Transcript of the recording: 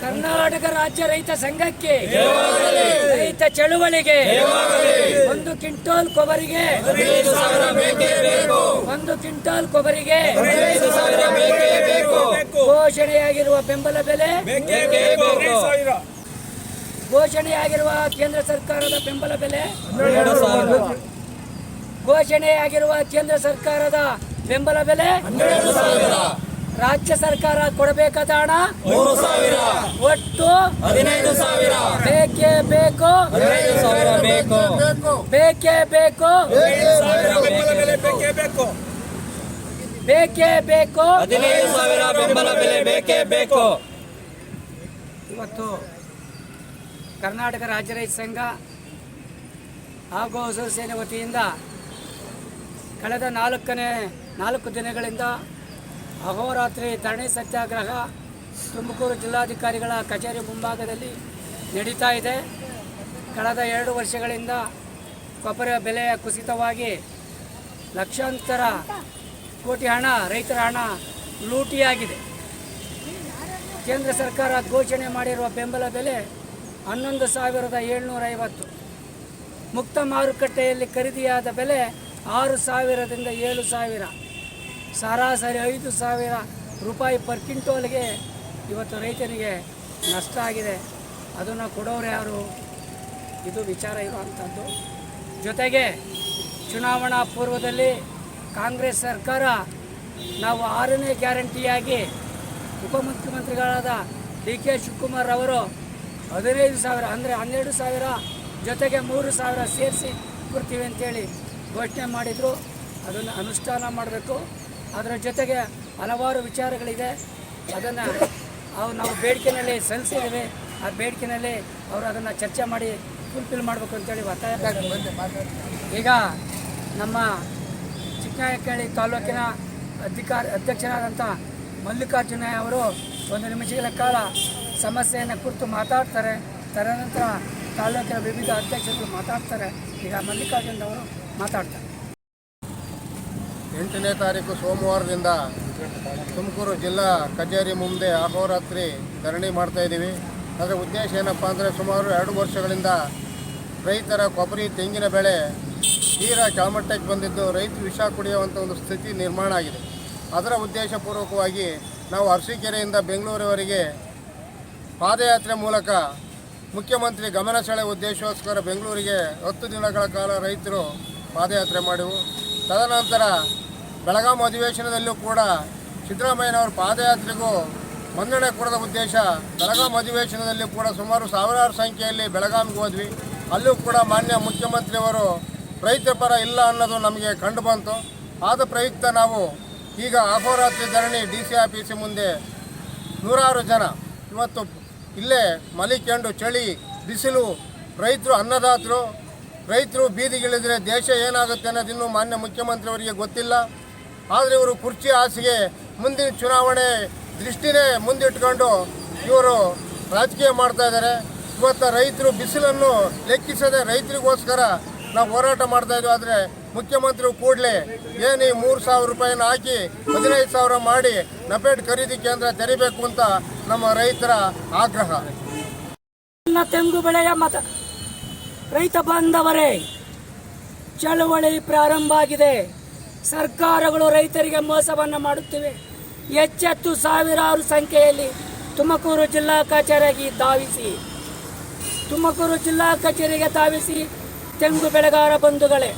ಕರ್ನಾಟಕ ರಾಜ್ಯ ರೈತ ಸಂಘಕ್ಕೆ, ರೈತ ಚಳುವಳಿಗೆ, ಒಂದು ಕ್ವಿಂಟಾಲ್ ಕೊಬ್ಬರಿಗೆ ಒಂದು ಕ್ವಿಂಟಾಲ್ ಕೊಬ್ಬರಿಗೆ ಘೋಷಣೆಯಾಗಿರುವ ಬೆಂಬಲ ಬೆಲೆ ಘೋಷಣೆಯಾಗಿರುವ ಕೇಂದ್ರ ಸರ್ಕಾರದ ಬೆಂಬಲ ಬೆಲೆ ಘೋಷಣೆಯಾಗಿರುವ ಕೇಂದ್ರ ಸರ್ಕಾರದ ಬೆಂಬಲ ಬೆಲೆ ರಾಜ್ಯ ಸರ್ಕಾರ ಕೊಡಬೇಕಾದ ಹಣ? ಮೂರು ಸಾವಿರ. ಒಟ್ಟು ಹದಿನೈದು ಸಾವಿರ. ಬೇಕೇ ಬೇಕು? ಹದಿನೈದು ಸಾವಿರ ಬೇಕು. ಬೇಕೇ ಬೇಕು? ಬೇಕು ಬೇಕೇ. ಬೇಕು ಹದಿನೈದು ಸಾವಿರ ಬೆಂಬಲ ಬೆಲೆ ಬೇಕೇ ಬೇಕು. ಇವತ್ತು ಕರ್ನಾಟಕ ರಾಜ್ಯ ರೈತ ಸಂಘ ಹಾಗೂ ಹಸಿರು ಸೇನೆ ವತಿಯಿಂದ ಕಳೆದ ನಾಲ್ಕನೇ ನಾಲ್ಕು ದಿನಗಳಿಂದ ಅಹೋರಾತ್ರಿ ಧರಣಿ ಸತ್ಯಾಗ್ರಹ ತುಮಕೂರು ಜಿಲ್ಲಾಧಿಕಾರಿಗಳ ಕಚೇರಿ ಮುಂಭಾಗದಲ್ಲಿ ನಡೀತಾ ಇದೆ. ಕಳೆದ ಎರಡು ವರ್ಷಗಳಿಂದ ಕೊಬ್ಬರಿ ಬೆಲೆ ಕುಸಿತವಾಗಿ ಲಕ್ಷಾಂತರ ಕೋಟಿ ಹಣ, ರೈತರ ಹಣ ಲೂಟಿಯಾಗಿದೆ. ಕೇಂದ್ರ ಸರ್ಕಾರ ಘೋಷಣೆ ಮಾಡಿರುವ ಬೆಂಬಲ ಬೆಲೆ ಹನ್ನೊಂದು ಸಾವಿರದ ಏಳ್ನೂರ ಐವತ್ತು ಮುಕ್ತ ಮಾರುಕಟ್ಟೆಯಲ್ಲಿ ಖರೀದಿಯಾದ ಬೆಲೆ ಆರು ಸಾವಿರದಿಂದ ಏಳು ಸಾವಿರ. ಸರಾಸರಿ ಐದು ಸಾವಿರ ರೂಪಾಯಿ ಪರ್ ಕಿಂಟೋಲ್ಗೆ ಇವತ್ತು ರೈತನಿಗೆ ನಷ್ಟ ಆಗಿದೆ. ಅದನ್ನು ಕೊಡೋರು ಯಾರು? ಇದು ವಿಚಾರ ಇರುವಂಥದ್ದು ಜೊತೆಗೆ ಚುನಾವಣಾ ಪೂರ್ವದಲ್ಲಿ ಕಾಂಗ್ರೆಸ್ ಸರ್ಕಾರ ನಾವು ಆರನೇ ಗ್ಯಾರಂಟಿಯಾಗಿ ಉಪಮುಖ್ಯಮಂತ್ರಿಗಳಾದ ಡಿ ಕೆ ಶಿವಕುಮಾರ್ ಅವರು ಹದಿನೈದು ಸಾವಿರ, ಅಂದರೆ ಹನ್ನೆರಡು ಸಾವಿರ, ಜೊತೆಗೆ ಮೂರು ಸಾವಿರ ಸೇರಿಸಿ ಕೊಡ್ತೀವಿ ಅಂತೇಳಿ ಘೋಷಣೆ ಮಾಡಿದರು. ಅದನ್ನು ಅನುಷ್ಠಾನ ಮಾಡಬೇಕು. ಅದರ ಜೊತೆಗೆ ಹಲವಾರು ವಿಚಾರಗಳಿದೆ. ಅದನ್ನು ಅವ್ರು ನಾವು ಬೇಡಿಕೆನಲ್ಲಿ ಸಲ್ಲಿಸಿದ್ದೀವಿ. ಆ ಬೇಡಿಕೆನಲ್ಲಿ ಅವರು ಅದನ್ನು ಚರ್ಚೆ ಮಾಡಿ ಫುಲ್ಫಿಲ್ ಮಾಡಬೇಕು ಅಂತೇಳಿ ಒತ್ತಾಯ ಈಗ ನಮ್ಮ ಚಿಕ್ಕನಾಯಕನಹಳ್ಳಿ ತಾಲೂಕಿನ ಅಧಿಕಾರ ಅಧ್ಯಕ್ಷರಾದಂಥ ಮಲ್ಲಿಕಾರ್ಜುನ ಅವರು ಒಂದು ನಿಮಿಷಗಳ ಕಾಲ ಸಮಸ್ಯೆಯನ್ನು ಕುರಿತು ಮಾತಾಡ್ತಾರೆ. ತದನಂತರ ತಾಲೂಕಿನ ವಿವಿಧ ಅಧ್ಯಕ್ಷರು ಮಾತಾಡ್ತಾರೆ. ಈಗ ಮಲ್ಲಿಕಾರ್ಜುನ ಅವರು ಮಾತಾಡ್ತಾರೆ. ಎಂಟನೇ ತಾರೀಕು ಸೋಮವಾರದಿಂದ ತುಮಕೂರು ಜಿಲ್ಲಾ ಕಚೇರಿ ಮುಂದೆ ಅಹೋರಾತ್ರಿ ಧರಣಿ ಮಾಡ್ತಾಯಿದ್ದೀವಿ ಅದರ ಉದ್ದೇಶ ಏನಪ್ಪ ಅಂದರೆ ಸುಮಾರು ಎರಡು ವರ್ಷಗಳಿಂದ ರೈತರ ಕೊಬ್ಬರಿ ತೆಂಗಿನ ಬೆಳೆ ತೀರಾ ಕೆಳಮಟ್ಟಕ್ಕೆ ಬಂದಿದ್ದು ರೈತರು ವಿಷ ಕುಡಿಯುವಂಥ ಒಂದು ಸ್ಥಿತಿ ನಿರ್ಮಾಣ ಆಗಿದೆ. ಅದರ ಉದ್ದೇಶಪೂರ್ವಕವಾಗಿ ನಾವು ಅರಸೀಕೆರೆಯಿಂದ ಬೆಂಗಳೂರಿವರೆಗೆ ಪಾದಯಾತ್ರೆ ಮೂಲಕ ಮುಖ್ಯಮಂತ್ರಿ ಗಮನ ಸೆಳೆಯುವ ಉದ್ದೇಶಕ್ಕೋಸ್ಕರ ಬೆಂಗಳೂರಿಗೆ ಹತ್ತು ದಿನಗಳ ಕಾಲ ರೈತರು ಪಾದಯಾತ್ರೆ ಮಾಡಿವು. ತದನಂತರ ಬೆಳಗಾಂ ಅಧಿವೇಶನದಲ್ಲೂ ಕೂಡ ಸಿದ್ದರಾಮಯ್ಯನವರ ಪಾದಯಾತ್ರೆಗೂ ಮನ್ನಣೆ ಕೊಡದ ಉದ್ದೇಶ ಬೆಳಗಾಂ ಅಧಿವೇಶನದಲ್ಲಿ ಕೂಡ ಸುಮಾರು ಸಾವಿರಾರು ಸಂಖ್ಯೆಯಲ್ಲಿ ಬೆಳಗಾಂಗೆ ಹೋದ್ವಿ. ಅಲ್ಲೂ ಕೂಡ ಮಾನ್ಯ ಮುಖ್ಯಮಂತ್ರಿಯವರು ರೈತ ಪರ ಇಲ್ಲ ಅನ್ನೋದು ನಮಗೆ ಕಂಡು ಬಂತು. ಆದ ಪ್ರಯುಕ್ತ ನಾವು ಈಗ ಅಹೋರಾತ್ರಿ ಧರಣಿ ಡಿ ಸಿ ಆಫೀಸಿ ಮುಂದೆ ನೂರಾರು ಜನ. ಇವತ್ತು ಇಲ್ಲೇ ಮಲಿಕೆಂಡು ಚಳಿ, ಬಿಸಿಲು, ರೈತರು ಅನ್ನದಾತರು, ರೈತರು ಬೀದಿಗಿಳಿದ್ರೆ ದೇಶ ಏನಾಗುತ್ತೆ ಅನ್ನೋದಿನ್ನೂ ಮಾನ್ಯ ಮುಖ್ಯಮಂತ್ರಿಯವರಿಗೆ ಗೊತ್ತಿಲ್ಲ. ಆದರೆ ಇವರು ಕುರ್ಚಿ ಹಾಸಿಗೆ ಮುಂದಿನ ಚುನಾವಣೆ ದೃಷ್ಟಿನೇ ಮುಂದಿಟ್ಕೊಂಡು ಇವರು ರಾಜಕೀಯ ಮಾಡ್ತಾ ಇದ್ದಾರೆ. ಇವತ್ತು ರೈತರು ಬಿಸಿಲನ್ನು ಲೆಕ್ಕಿಸದೆ ರೈತರಿಗೋಸ್ಕರ ನಾವು ಹೋರಾಟ ಮಾಡ್ತಾ ಇದ್ವಿ. ಆದರೆ ಮುಖ್ಯಮಂತ್ರಿ ಕೂಡಲೇ ಏನು ಈ ಮೂರು ಸಾವಿರ ರೂಪಾಯಿನ ಹಾಕಿ ಹದಿನೈದು ಸಾವಿರ ಮಾಡಿ ನಪೇಟ್ ಖರೀದಿ ಕೇಂದ್ರ ತೆರಿಬೇಕು ಅಂತ ನಮ್ಮ ರೈತರ ಆಗ್ರಹ. ತೆಂಗು ಬೆಳೆಯ ಮತ. ರೈತ ಬಾಂಧವರೇ, ಚಳವಳಿ ಪ್ರಾರಂಭ ಆಗಿದೆ. ಸರ್ಕಾರಗಳು ರೈತರಿಗೆ ಮೋಸವನ್ನು ಮಾಡುತ್ತಿವೆ. ಎಚ್ಚೆತ್ತು ಸಾವಿರಾರು ಸಂಖ್ಯೆಯಲ್ಲಿ ತುಮಕೂರು ಜಿಲ್ಲಾ ಕಚೇರಿಗೆ ಧಾವಿಸಿ. ತುಮಕೂರು ಜಿಲ್ಲಾ ಕಚೇರಿಗೆ ಧಾವಿಸಿ ತೆಂಗು ಬೆಳೆಗಾರ ಬಂಧುಗಳೇ.